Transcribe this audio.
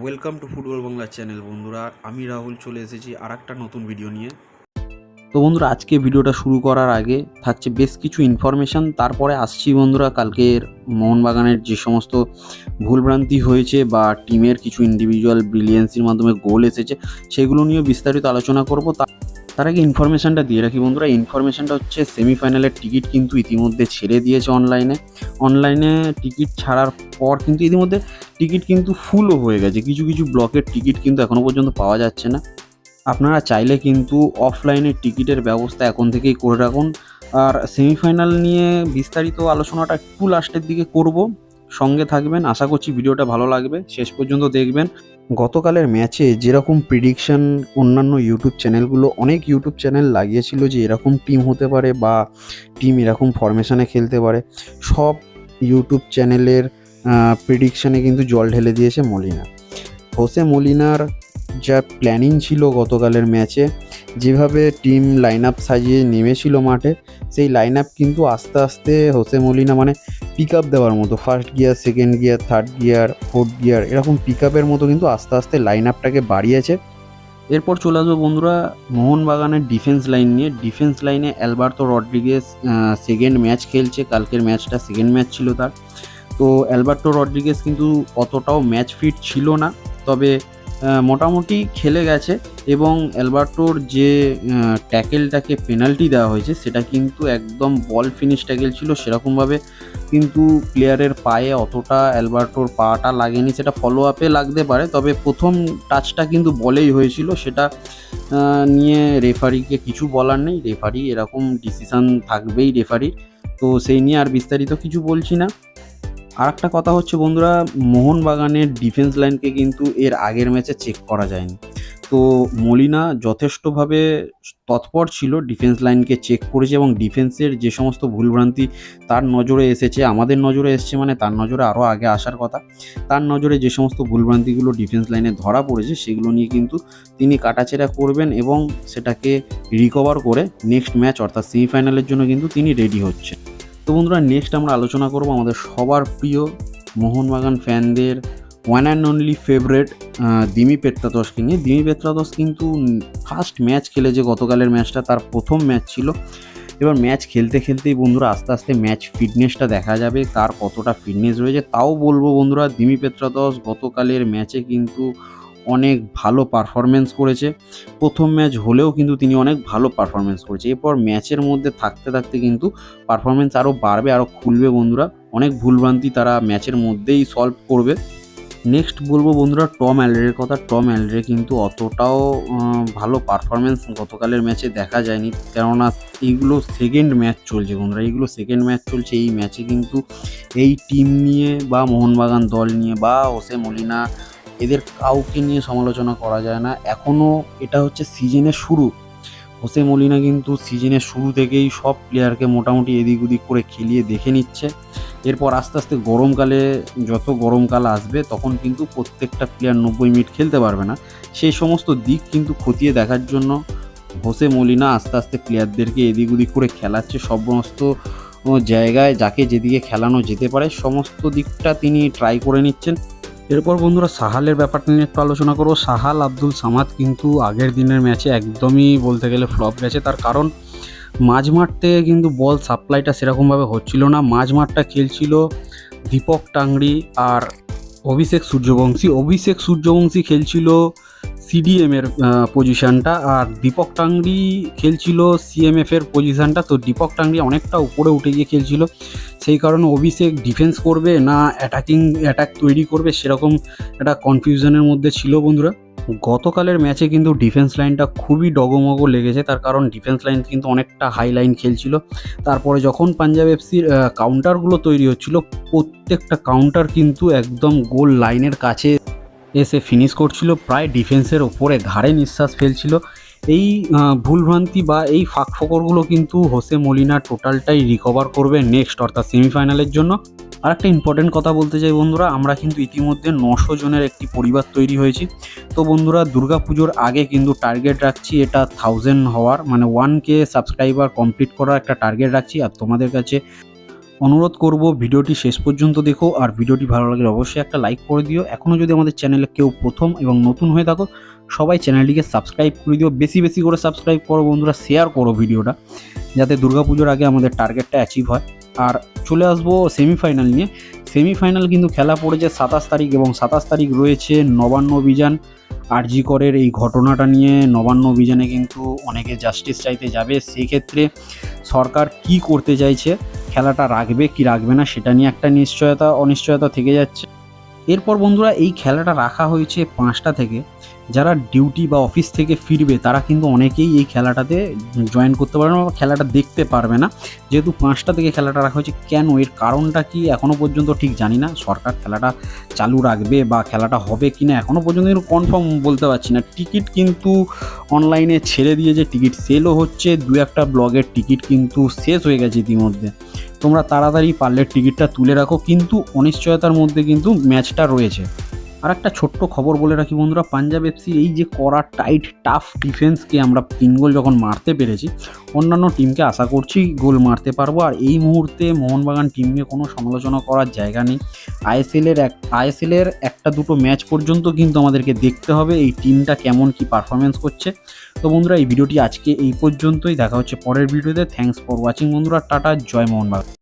Welcome to football Bangla channel বন্ধুরা। আমি রাহুল, চলে এসেছি আর একটা নতুন ভিডিও নিয়ে। তো বন্ধুরা, আজকে ভিডিওটা শুরু করার আগে থাকছে বেশ কিছু ইনফরমেশান তারপরে আসছি বন্ধুরা, কালকের মোহনবাগানের যে সমস্ত ভুলভ্রান্তি হয়েছে বা টিমের কিছু ইন্ডিভিজুয়াল ব্রিলিয়েন্সির মাধ্যমে গোল এসেছে, সেগুলো নিয়ে বিস্তারিত আলোচনা করব। তার আগে ইনফরমেশানটা দিয়ে রাখি বন্ধুরা। ইনফরমেশানটা হচ্ছে সেমিফাইনালের টিকিট কিন্তু ইতিমধ্যে ছেড়ে দিয়েছে অনলাইনে অনলাইনে টিকিট ছাড়ার পর কিন্তু ইতিমধ্যে টিকিট কিন্তু ফুলও হয়ে গেছে। কিছু কিছু ব্লকের টিকিট কিন্তু এখনও পর্যন্ত পাওয়া যাচ্ছে না। আপনারা চাইলে কিন্তু অফলাইনে টিকিটের ব্যবস্থা এখন থেকেই করে রাখুন। আর সেমিফাইনাল নিয়ে বিস্তারিত আলোচনাটা একটু লাস্টের দিকে করব। সঙ্গে থাকবেন। আশা করছি ভিডিওটা ভালো লাগবে। শেষ পর্যন্ত দেখবেন। গতকালের ম্যাচে যেরকম প্রিডিকশন অন্যান্য ইউটিউব চ্যানেলগুলো অনেক ইউটিউব চ্যানেল লাগিয়েছিল যে এরকম টিম হতে পারে বা টিম এরকম ফরমেশনে খেলতে পারে। সব ইউটিউব চ্যানেলের প্রিডিকশানে কিন্তু জল ঢেলে দিয়েছে মলিনা। হোসে মলিনার যা প্ল্যানিং ছিল গতকালের ম্যাচে যেভাবে টিম লাইন আপ সাজিয়ে নেমেছিল মাঠে, সেই লাইন আপ কিন্তু আস্তে আস্তে হোসে মলিনা মানে পিক আপ দেওয়ার মতো first gear second gear third gear fourth gear এরকম পিক আপের মতো কিন্তু আস্তে আস্তে লাইন আপটাকে বাড়িয়েছে। এরপর চলে আসব বন্ধুরা মোহনবাগানের ডিফেন্স লাইন নিয়ে। ডিফেন্স লাইনে অ্যালবার্তো রড্রিগেস সেকেন্ড ম্যাচ খেলছে, কালকের ম্যাচটা সেকেন্ড ম্যাচ ছিল তার। তো অ্যালবার্টো রড্রিগেস কিন্তু অতটাও ম্যাচ ফিট ছিল না, তবে মোটামুটি খেলে গেছে এবং অ্যালবার্টোর যে ট্যাকেলটাকে পেনাল্টি দেওয়া হয়েছে সেটা কিন্তু একদম বল ফিনিশ ট্যাকেল ছিল, সেরকমভাবে কিন্তু প্লেয়ারের পায়ে অতটা অ্যালবার্টোর পাটা লাগেনি, সেটা ফলো আপে লাগতে পারে, তবে প্রথম টাচটা কিন্তু বলেই হয়েছিল, সেটা নিয়ে রেফারিকে কিছু বলার নেই রেফারি এরকম ডিসিশন থাকবেই রেফারি তো সেই নিয়ে আর বিস্তারিত কিছু বলছি না। আর একটা কথা হচ্ছে বন্ধুরা, মোহনবাগানের ডিফেন্স লাইনকে কিন্তু এর আগের ম্যাচে চেক করা যায়নি। তো মলিনা যথেষ্টভাবে তৎপর ছিল ডিফেন্স লাইনকে চেক করেছে এবং ডিফেন্সের যে সমস্ত ভুলভ্রান্তি তার নজরে এসেছে, আমাদের নজরে এসেছে মানে তার নজরে আরও আগে আসার কথা, তার নজরে যে সমস্ত ভুলভ্রান্তিগুলো ডিফেন্স লাইনে ধরা পড়েছে সেগুলো নিয়ে কিন্তু তিনি কাটাছেড়া করবেন এবং সেটাকে রিকভার করে নেক্সট ম্যাচ অর্থাৎ সেমিফাইনালের জন্য কিন্তু তিনি রেডি হচ্ছেন। তো বন্ধুরা নেক্সট আমরা আলোচনা করব আমাদের সবার প্রিয় Mohun Bagan ফ্যানদের one and only favourite Dimi পেত্রাতসকে নিয়ে দিমি পেত্রাতস কিন্তু ফার্স্ট ম্যাচ খেলেছে গতকালের ম্যাচটা তার প্রথম ম্যাচ ছিল। এবার ম্যাচ খেলতে খেলতেই বন্ধুরা, আস্তে আস্তে ম্যাচ ফিটনেসটা দেখা যাবে, তার কতটা ফিটনেস রয়েছে, তাও বলব বন্ধুরা, দিমি পেত্রাতস গতকালের ম্যাচে কিন্তু অনেক ভালো পারফরমেন্স করেছে। প্রথম ম্যাচ হলেও কিন্তু তিনি অনেক ভালো পারফরমেন্স করেছে। এরপর ম্যাচের মধ্যে থাকতে থাকতে কিন্তু পারফরমেন্স আরও বাড়বে আরও খুলবে বন্ধুরা। অনেক ভুলভ্রান্তি তারা ম্যাচের মধ্যেই সলভ করবে। নেক্সট বলব বন্ধুরা টম অ্যালরের কথা। টম অ্যালরে কিন্তু অতটাও ভালো পারফরমেন্স গতকালের ম্যাচে দেখা যায়নি। কেননা এইগুলো সেকেন্ড ম্যাচ চলছে বন্ধুরা। এইগুলো সেকেন্ড ম্যাচ চলছে। এই ম্যাচে কিন্তু এই টিম নিয়ে বা মোহনবাগান দল নিয়ে বা ওসে মলিনা এদের কাউকে নিয়ে সমালোচনা করা যায় না। এখনও এটা হচ্ছে সিজনের শুরু। হোসে মলিনা কিন্তু সিজনের শুরু থেকেই সব প্লেয়ারকে মোটামুটি এদিক ওদিক করে খেলিয়ে দেখে নিচ্ছে। এরপর আস্তে আস্তে গরমকালে যত গরমকাল আসবে, তখন কিন্তু প্রত্যেকটা প্লেয়ার নব্বই মিনিট খেলতে পারবে না। সেই সমস্ত দিক কিন্তু খতিয়ে দেখার জন্য হোসে মলিনা আস্তে আস্তে প্লেয়ারদেরকে এদিক ওদিক করে খেলাচ্ছে। সমস্ত জায়গায় যাকে যেদিকে খেলানো যেতে পারে, সমস্ত দিকটা তিনি ট্রাই করে নিচ্ছেন। এরপর বন্ধুরা সাহালের ব্যাপারটা নিয়ে একটু আলোচনা করব। সাহাল আব্দুল সামাদ কিন্তু আগের দিনের ম্যাচে একদমই বলতে গেলে ফ্লপ গেছে। তার কারণ মাঝমাঠ থেকে কিন্তু বল সাপ্লাইটা সেরকমভাবে হচ্ছিল না। মাঝমাঠটা খেলছিল দীপক টাংরি আর অভিষেক সূর্যবংশী। অভিষেক সূর্যবংশী খেলছিল সিডিএম এর পজিশনটা আর দীপক টাংরি খেলছিল সিএমএফ এর পজিশনটা তো দীপক টাংরি অনেকটা উপরে উঠে গিয়ে খেলছিল। সেই কারণে অভিষেক ডিফেন্স করবে না অ্যাটাকিং অ্যাটাক তৈরি করবে সেরকম একটা কনফিউশনের মধ্যে ছিল বন্ধুরা। গতকালের ম্যাচে কিন্তু ডিফেন্স লাইনটা খুবই ডগমগ লেগেছে, তার কারণ ডিফেন্স লাইন কিন্তু অনেকটা হাই লাইন খেলছিল। তারপরে যখন পাঞ্জাব এফসির কাউন্টারগুলো তৈরি হচ্ছিল, প্রত্যেকটা কাউন্টার কিন্তু একদম গোল লাইনের কাছে এসে ফিনিশ করছিল, প্রায় ডিফেন্সের ওপরে ঘাড়ে নিঃশ্বাস ফেলছিল। এই ভুলভ্রান্তি বা এই ফাঁক ফোকরগুলো কিন্তু হোসে মলিনা টোটালটাই রিকভার করবে নেক্সট অর্থাৎ সেমিফাইনালের জন্য। আর একটা ইম্পর্টেন্ট কথা বলতে চাই বন্ধুরা, আমরা কিন্তু ইতিমধ্যে নশো জনের একটি পরিবার তৈরি হয়েছি। তো বন্ধুরা দুর্গা পুজোর আগে কিন্তু টার্গেট রাখছি, এটা থাউজেন্ড হওয়ার মানে ওয়ান কে সাবস্ক্রাইবার কমপ্লিট করার একটা টার্গেট রাখছি। আর তোমাদের কাছে অনুরোধ করব, ভিডিওটি শেষ পর্যন্ত দেখো, আর ভিডিওটি ভালো লাগলে অবশ্যই একটা লাইক করে দিও। এখনও যদি আমাদের চ্যানেলে কেউ প্রথম এবং নতুন হয়ে থাকো সবাই চ্যানেলটিকে সাবস্ক্রাইব করে দিও। বেশি বেশি করে সাবস্ক্রাইব করো বন্ধুরা শেয়ার করো ভিডিওটা, যাতে দুর্গাপুজোর আগে আমাদের টার্গেটটা অ্যাচিভ হয়। আর চলে আসব সেমিফাইনাল নিয়ে। সেমিফাইনাল কিন্তু খেলা পড়েছে সাতাশ তারিখ এবং সাতাশ তারিখ রয়েছে নবান্ন অভিযান। আরজি করের এই ঘটনাটা নিয়ে নবান্ন অভিযানে কিন্তু অনেকে জাস্টিস চাইতে যাবে। সেক্ষেত্রে সরকার কি করতে চাইছে, খেলাটা রাখবে কি রাখবে না, সেটা নিয়ে একটা নিশ্চয়তা, অনিশ্চয়তা থেকে যাচ্ছে। এরপর বন্ধুরা, এই খেলাটা রাখা হয়েছে পাঁচটা থেকে। যারা ডিউটি বা অফিস থেকে ফিরবে, তারা কিন্তু অনেকেই এই খেলাটাতে জয়েন করতে পারবে না বা খেলাটা দেখতে পারবে না। যেহেতু পাঁচটা থেকে খেলাটা রাখা হয়েছে, কেন? এর কারণটা কি এখনও পর্যন্ত ঠিক জানি না। সরকার খেলাটা চালু রাখবে বা খেলাটা হবে কি না এখনও পর্যন্ত কিন্তু কনফার্ম বলতে পারছি না। টিকিট কিন্তু অনলাইনে ছেড়ে দিয়েছে টিকিট সেলও হচ্ছে। দু একটা ব্লগের টিকিট কিন্তু শেষ হয়ে গেছে ইতিমধ্যে। তোমরা তাড়াতাড়ি পারলে টিকিটটা তুলে রাখো। কিন্তু অনিশ্চয়তার মধ্যে কিন্তু ম্যাচটা রয়েছে। আর একটা ছোট্ট খবর বলে রাখি বন্ধুরা, পাঞ্জাব এফসি এই যে করা টাইট টাফ ডিফেন্সকে আমরা তিন গোল যখন মারতে পেরেছি, অন্যান্য টিমকে আশা করছি গোল মারতে পারব। আর এই মুহূর্তে মোহনবাগান টিম নিয়ে কোনো সমালোচনা করার জায়গা নেই। আইএসএলের এক আইএসএলের একটা দুটো ম্যাচ পর্যন্ত কিন্তু আমাদেরকে দেখতে হবে, এই টিমটা কেমন কি পারফরমেন্স করছে। তো বন্ধুরা, এই ভিডিওটি আজকে এই পর্যন্তই, দেখা হচ্ছে পরের ভিডিওতে থ্যাঙ্কস ফর ওয়াচিং বন্ধুরা, টাটা, জয় মোহনবাগান।